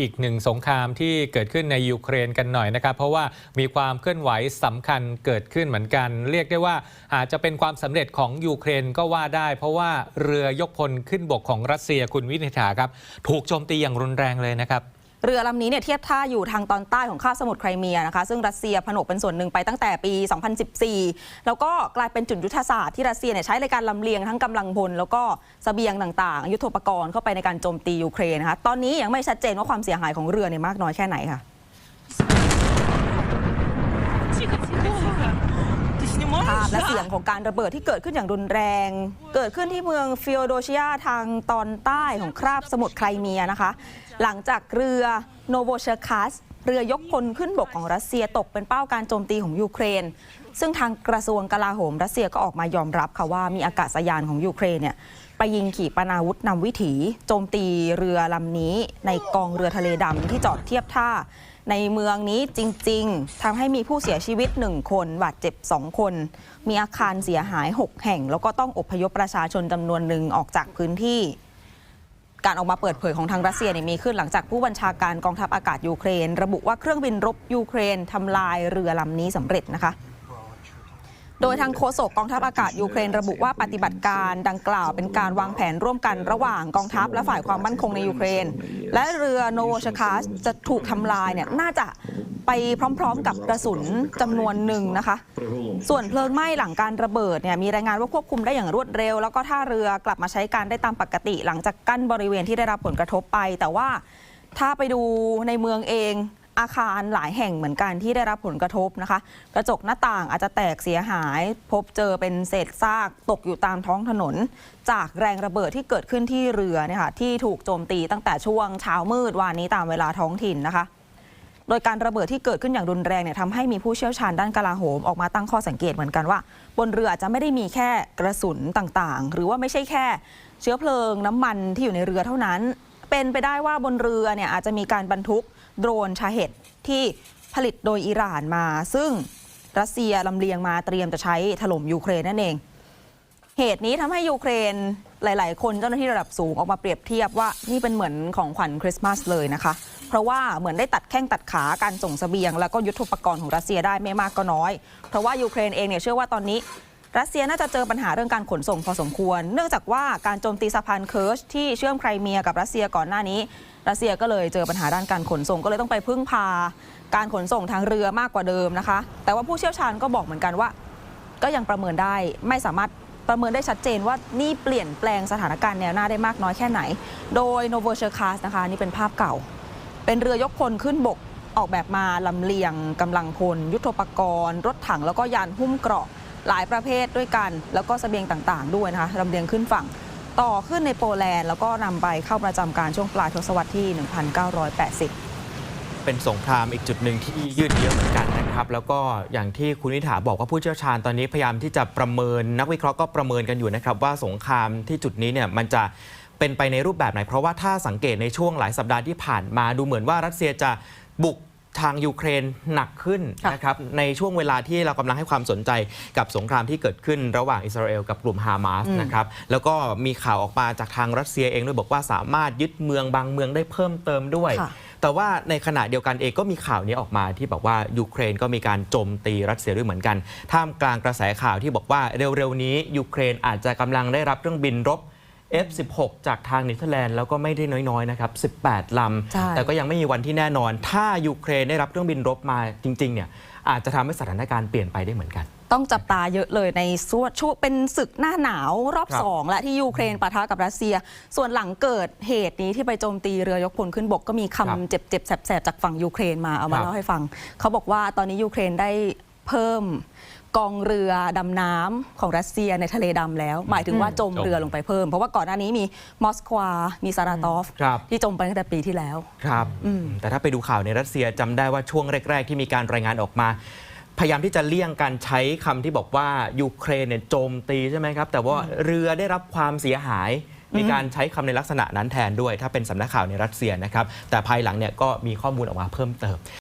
อีกหนึ่งสงครามที่เกิดขึ้นในยูเครนกันหน่อยนะครับ เพราะว่ามีความเคลื่อนไหวสำคัญเกิดขึ้นเหมือนกัน เรียกได้ว่าอาจจะเป็นความสำเร็จของยูเครนก็ว่าได้ เพราะว่าเรือยกพลขึ้นบกของรัสเซียคุณวินิษฐาครับ ถูกโจมตีอย่างรุนแรงเลยนะครับ เรือลำนี้เนี่ยเทียบท่าอยู่ทางตอนใต้ของคาบสมุทรไครเมียนะคะ ซึ่งรัสเซียผนวกเป็นส่วนหนึ่งไปตั้งแต่ปี 2014 แล้วก็กลายเป็นจุดยุทธศาสตร์ที่รัสเซียเนี่ยใช้ในการลำเลียงทั้งกำลังพลแล้วก็เสบียงต่างๆ ยุทโธปกรณ์เข้าไปในการโจมตียูเครนนะคะ ตอนนี้ยังไม่ชัดเจนว่าความเสียหายของเรือเนี่ยมากน้อยแค่ไหนค่ะ และเสียงของการระเบิดที่เกิดขึ้นอย่างรุนแรง เกิดขึ้นที่เมืองฟิโอโดเชียทางตอนใต้ของคราบสมุทรไครเมียนะคะ หลังจากเรือโนโวเชคัสเรือยกพลขึ้นบกของรัสเซียตกเป็นเป้าการโจมตีของยูเครน ซึ่งทางกระทรวงกลาโหมรัสเซียก็ออกมายอมรับค่ะว่ามีอากาศยานของยูเครนเนี่ยไปยิงขีปนาวุธนำวิถี โจมตีเรือลำนี้ในกองเรือทะเลดำที่จอดเทียบท่า ในเมืองนี้จริง ๆทำให้มีผู้เสียชีวิต 1 คนบาดเจ็บ 2 คน มีอาคารเสียหาย 6 แห่ง แล้วก็ต้องอพยพประชาชนจำนวนหนึ่งออกจากพื้นที่ การออกมาเปิดเผยของทางรัสเซียเนี่ยมีขึ้นหลังจากผู้บัญชาการกองทัพอากาศยูเครน ระบุว่าเครื่องบินรบยูเครนทำลายเรือลำนี้สำเร็จนะคะ โดยทางโฆษกกองทัพอากาศยูเครนระบุว่าปฏิบัติการดังกล่าวเป็นการวางแผนร่วมกันระหว่างกองทัพและฝ่ายความมั่นคงในยูเครน และเรือโนโวชคาสจะถูกทำลายเนี่ยน่าจะไปพร้อมๆ กับกระสุนจำนวนหนึ่งนะคะ ส่วนเพลิงไหม้หลังการระเบิดเนี่ยมีรายงานว่าควบคุมได้อย่างรวดเร็ว แล้วก็ท่าเรือกลับมาใช้การได้ตามปกติ หลังจากกั้นบริเวณที่ได้รับผลกระทบไป แต่ว่าถ้าไปดูในเมืองเอง อาคารหลายแห่งเหมือนกันที่ได้รับผลกระทบนะคะ กระจกหน้าต่างอาจจะแตกเสียหาย พบเจอเป็นเศษซากตกอยู่ตามท้องถนน จากแรงระเบิดที่เกิดขึ้นที่เรือเนี่ยค่ะที่ถูกโจมตีตั้งแต่ช่วงเช้ามืดวานนี้ตามเวลาท้องถิ่นนะคะ โดยการระเบิดที่เกิดขึ้นอย่างรุนแรงเนี่ยทำให้มีผู้เชี่ยวชาญด้านกลาโหมออกมาตั้งข้อสังเกตเหมือนกันว่า บนเรืออาจจะไม่ได้มีแค่กระสุนต่างๆ หรือว่าไม่ใช่แค่ เชื้อเพลิงน้ำมันที่อยู่ในเรือเท่านั้น เป็นไปได้ว่าบนเรือเนี่ยอาจจะมีการบรรทุก โดรนชาเห็ดที่ผลิตโดยอิหร่านมา ซึ่งรัสเซียลำเลียงมาเตรียมจะใช้ถล่มยูเครนนั่นเอง เหตุนี้ทำให้ยูเครนหลาย ๆ คนเจ้าหน้าที่ระดับสูงออกมาเปรียบเทียบว่านี่เป็นเหมือนของขวัญคริสต์มาสเลยนะคะ เพราะว่าเหมือนได้ตัดแข้งตัดขาการส่งเสบียง แล้วก็ยุทโธปกรณ์ของรัสเซียได้ไม่มากก็น้อย เพราะว่ายูเครนเองเนี่ยเชื่อว่าตอนนี้ รัสเซียน่าจะเจอปัญหาเรื่องการขนส่งพอสมควร เนื่องจากว่าการโจมตีสะพานเคิร์ชที่เชื่อมไครเมียกับรัสเซียก่อนหน้านี้ รัสเซียก็เลยเจอปัญหาด้านการขนส่งก็เลยต้องไปพึ่งพา การขนส่งทางเรือมากกว่าเดิมนะคะ แต่ว่าผู้เชี่ยวชาญก็บอกเหมือนกันว่า ก็ยังประเมินได้ไม่สามารถประเมินได้ชัดเจนว่านี่เปลี่ยนแปลงสถานการณ์แนวหน้าได้มากน้อยแค่ไหน โดยโนโวเชอร์คาสนะคะนี่เป็นภาพเก่า เป็นเรือยกพลขึ้นบกออกแบบมาลำเลียงกำลังพล ยุทโธปกรณ์ รถถังแล้วก็ยานหุ้มเกราะ หลายประเภทด้วยกัน แล้วก็เสบียงต่างๆ ด้วยนะคะลำเลียงขึ้นฝั่งต่อขึ้นในโปแลนด์ แล้วก็นำไปเข้าประจำการช่วงปลายทศวรรษที่ 1980เป็นสงครามอีกจุดหนึ่งที่ยืดเยื้อเหมือนกันนะครับ แล้วก็อย่างที่คุณนิถาบอกว่าผู้เชี่ยวชาญตอนนี้พยายามที่จะประเมินนักวิเคราะห์ก็ประเมินกันอยู่นะครับ ว่าสงครามที่จุดนี้เนี่ยมันจะเป็นไปในรูปแบบไหน เพราะว่าถ้าสังเกตในช่วงหลายสัปดาห์ที่ผ่านมาดูเหมือนว่ารัสเซียจะบุก ทางยูเครนหนักขึ้นค่ะนะครับในช่วงเวลาที่เรากำลังให้ความสนใจกับสงครามที่เกิดขึ้นระหว่างอิสราเอลกับกลุ่มฮามาสนะครับแล้วก็มีข่าวออกมาจากทางรัสเซียเองด้วยบอกว่าสามารถยึดเมืองบางเมืองได้เพิ่มเติมด้วยค่ะแต่ว่าในขณะเดียวกันเองก็มีข่าวนี้ออกมาที่บอกว่ายูเครนก็มีการโจมตีรัสเซียด้วยเหมือนกัน ท่ามกลางกระแสข่าวที่บอกว่าเร็วๆนี้ยูเครนอาจจะกำลังได้รับเครื่องบินรบ F16 จากทางเนเธอร์แลนด์แล้วก็ไม่ได้น้อยๆนะครับ18ลใช่ำแต่ก็ยังไม่มีวันที่แน่นอน ถ้ายูเครนได้รับเครื่องบินรบมาจริงๆเนี่ยอาจจะทำให้สถานการณ์เปลี่ยนไปได้เหมือนกัน ต้องจับตาเยอะเลยในส่วนช่วงเป็นศึกหน้าหนาวรอบครับ สองและที่ยูเครนปะทะกับรัสเซีย ส่วนหลังเกิดเหตุนี้ที่ไปโจมตีเรือยกพลขึ้นบกก็มีครับคำเจ็บๆแสบๆจากฝั่งยูเครนมาเอามาครับเล่าให้ฟัง เขาบอกว่าตอนนี้ยูเครนได้เพิ่ม กองเรือดำน้ำของรัสเซียในทะเลดำแล้ว หมายถึงว่าจมจมเรือลงไปเพิ่ม เพราะว่าก่อนหน้านี้มีมอสควา มีซาราตอฟ ครับ ที่จมไปตั้งแต่ปีที่แล้ว ครับ อืม แต่ถ้าไปดูข่าวในรัสเซียจำได้ว่าช่วงแรก ๆ ที่มีการรายงานออกมา พยายามที่จะเลี่ยงการใช้คำที่บอกว่ายูเครนเนี่ยโจมตีใช่ไหมครับ แต่ว่าเรือได้รับความเสียหาย มีการใช้คำในลักษณะนั้นแทนด้วย ถ้าเป็นสำนักข่าวในรัสเซียนะครับ แต่ภายหลังเนี่ยก็มีข้อมูลออกมาเพิ่มเติม